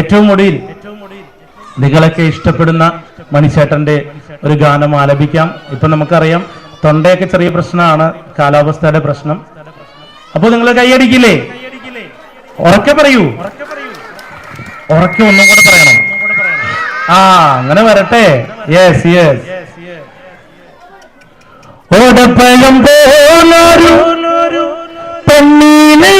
ഏറ്റവും ഒടുവിൽ നിങ്ങളൊക്കെ ഇഷ്ടപ്പെടുന്ന മണിശേട്ടന്റെ ഒരു ഗാനം ആലപിക്കാം. ഇപ്പൊ നമുക്കറിയാം തൊണ്ടയൊക്കെ ചെറിയ പ്രശ്നമാണ് കാലാവസ്ഥയുടെ പ്രശ്നം. അപ്പൊ നിങ്ങൾ കൈയടിക്കില്ലേ? ഉറക്കെ പറയൂ. ഉറക്കെ ഒന്നും കൂടെ പറയണം. ആ അങ്ങനെ വരട്ടെ. യെസ് യെസ് ഓടപ്പഴം പോലൊരു പെണ്ണീന്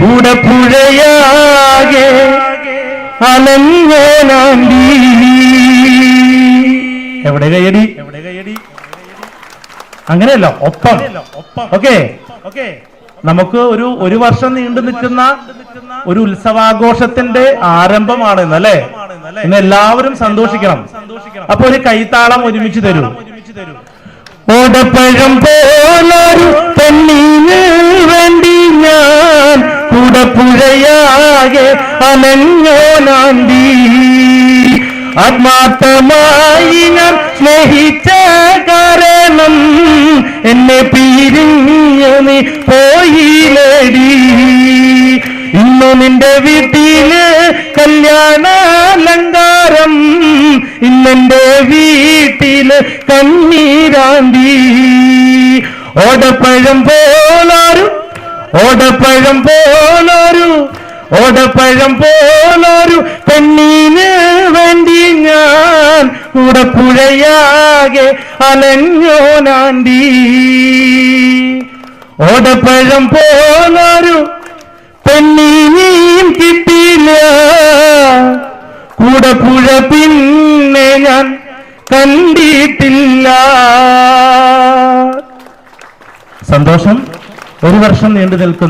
കൂടെ പുഴയാകെ അലഞ്ഞോനാണ്ടി എവിടെ കയ്യടി? എവിടെ കയ്യടി അങ്ങനെയല്ല ഒപ്പം. ഓക്കെ. ഓക്കെ നമുക്ക് ഒരു ഒരു വർഷം നീണ്ടു നിൽക്കുന്ന ഒരു ഉത്സവാഘോഷത്തിന്റെ ആരംഭമാണ് ഇന്ന് ഇന്ന് എല്ലാവരും സന്തോഷിക്കണം. അപ്പൊ ഒരു കൈത്താളം ഒരുമിച്ച് തരൂ. ഓടപ്പഴം പോലൊരു പെണ്ണിന് അനഞ്ഞോനാണ്ടി ആത്മാർത്ഥമായി ഞാൻ സ്നേഹിച്ച കാരണം എന്നെ പിരിഞ്ഞ നീ പോയിലടി ഇന്നു നിന്റെ വീട്ടിൽ കല്യാണാലങ്കാരം ഇന്നെന്റെ വീട്ടിൽ കണ്ണീരാണ്ടി ഓടപ്പഴം പോലാരു ഓടപ്പഴം പോലൊരു ഓടപ്പഴം പോലൊരു പെണ്ണീന് വേണ്ടി ഞാൻ ഉടപ്പുഴയാകെ പുഴയാകെ അലഞ്ഞോനാണ്ടി ഓടപ്പഴം പോലൊരു പെണ്ണീനെയും കിട്ടിയില്ല. കൂടപ്പുഴ പുഴ പിന്നെ ഞാൻ കണ്ടിട്ടില്ല. സന്തോഷം. ഒരു വർഷം നീണ്ടു നിൽക്കുന്ന.